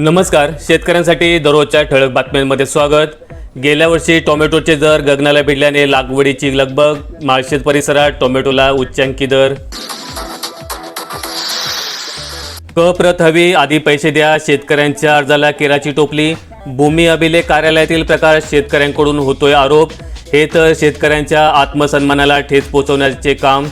नमस्कार शेतकऱ्यांसाठी दररोजच्या ठळक बातम्यांमध्ये स्वागत. गेल्या वर्षी टोमॅटोचे दर गगनाला भिडल्याने लागवडीची लगबग माळशेत परिसरात टोमॅटोला उच्चांकी दर. क प्रत हवी आधी पैसे द्या शेतकऱ्यांच्या अर्जाला केराची टोपली. भूमी अभिलेख कार्यालयातील प्रकार शेतकऱ्यांकडून होतोय आरोप. हे तर शेतकऱ्यांच्या आत्मसन्मानाला ठेच पोचवण्याचे काम.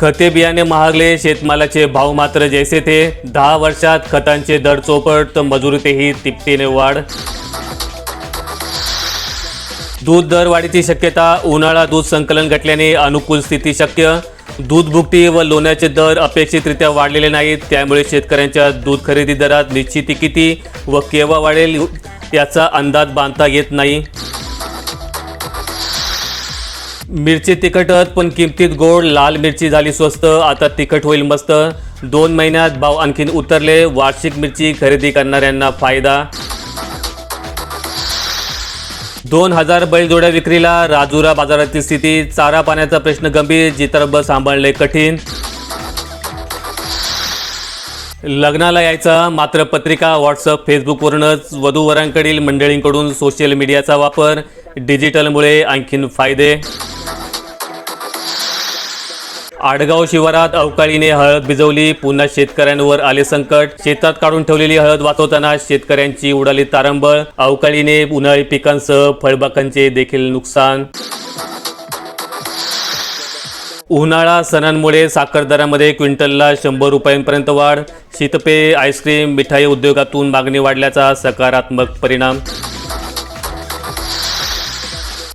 खते बियाणे महागले शेतमालाचे भाव मात्र जैसे थे. दहा वर्षात खतांचे दर चोपट तर मजुरीतेही तिपटीने वाढ. दूध दर वाढीची शक्यता उन्हाळा दूध संकलन घटल्याने अनुकूल स्थिती शक्य. दूध भुकटी व लोण्याचे दर अपेक्षितरित्या वाढलेले नाहीत त्यामुळे शेतकऱ्यांच्या दूध खरेदी दरात निश्चिती किती व केव्हा वाढेल याचा अंदाज बांधता येत नाही. मिरची तिखटच पण किमतीत गोड लाल मिरची झाली स्वस्त. आता तिखट होईल मस्त. दोन महिन्यात भाव आणखीन उतरले. वार्षिक मिरची खरेदी करणाऱ्यांना फायदा. दोन हजार बैलजोड्या विक्रीला राजुरा बाजारातील स्थिती. चारा पाण्याचा प्रश्न गंभीर. जितरब सांभाळणे कठीण. लग्नाला यायचा मात्र पत्रिका व्हॉट्सअप फेसबुकवरूनच वधूवरांकडील मंडळींकडून सोशल मीडियाचा वापर. डिजिटलमुळे आणखीन फायदे. आडगाव शिवारात अवकाळीने हळद भिजवली. पुन्हा शेतकऱ्यांवर आले संकट. शेतात काढून ठेवलेली हळद वाचवताना शेतकऱ्यांची उडाली तारंबळ. अवकाळीने उन्हाळी पिकांसह फळबागांचे देखील नुकसान. उन्हाळा सणांमुळे साखर दरामध्ये क्विंटलला शंभर रुपयांपर्यंत वाढ. शीतपे आईस्क्रीम मिठाई उद्योगातून मागणी वाढल्याचा सकारात्मक परिणाम.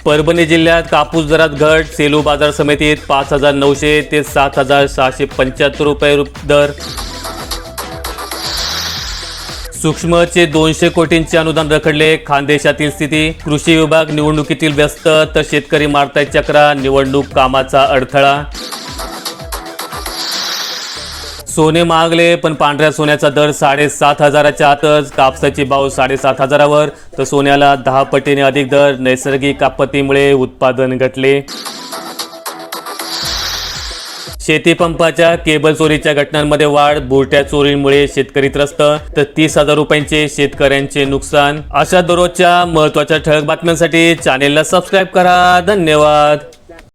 परभणी जिल्ह्यात कापूस दरात घट सेलू बाजार समितीत पाच हजार नऊशे ते सात हजार सहाशे पंच्याहत्तर रुपये दर. सूक्ष्मचे दोनशे कोटींचे अनुदान रखडले खानदेशातील स्थिती. कृषी विभाग निवडणुकीतील व्यस्त तर शेतकरी मारताय चक्रा निवडणूक कामाचा अडथळा. सोने मागले पण पांढऱ्या सोन्याचा दर साडेसात हजाराच्या आतच. कापसाचे भाव साडेसात हजारावर. तर सोन्याला दहा पटीने अधिक दर. नैसर्गिक आपत्तीमुळे उत्पादन घटले. शेतीपंपाच्या केबल चोरीच्या घटनांमध्ये वाढ. बुरट्या चोरीमुळे शेतकरी त्रस्त. तर तीस हजार रुपयांचे शेतकऱ्यांचे नुकसान. अशा दररोजच्या महत्त्वाच्या ठळक बातम्यांसाठी चॅनेलला सबस्क्राईब करा. धन्यवाद.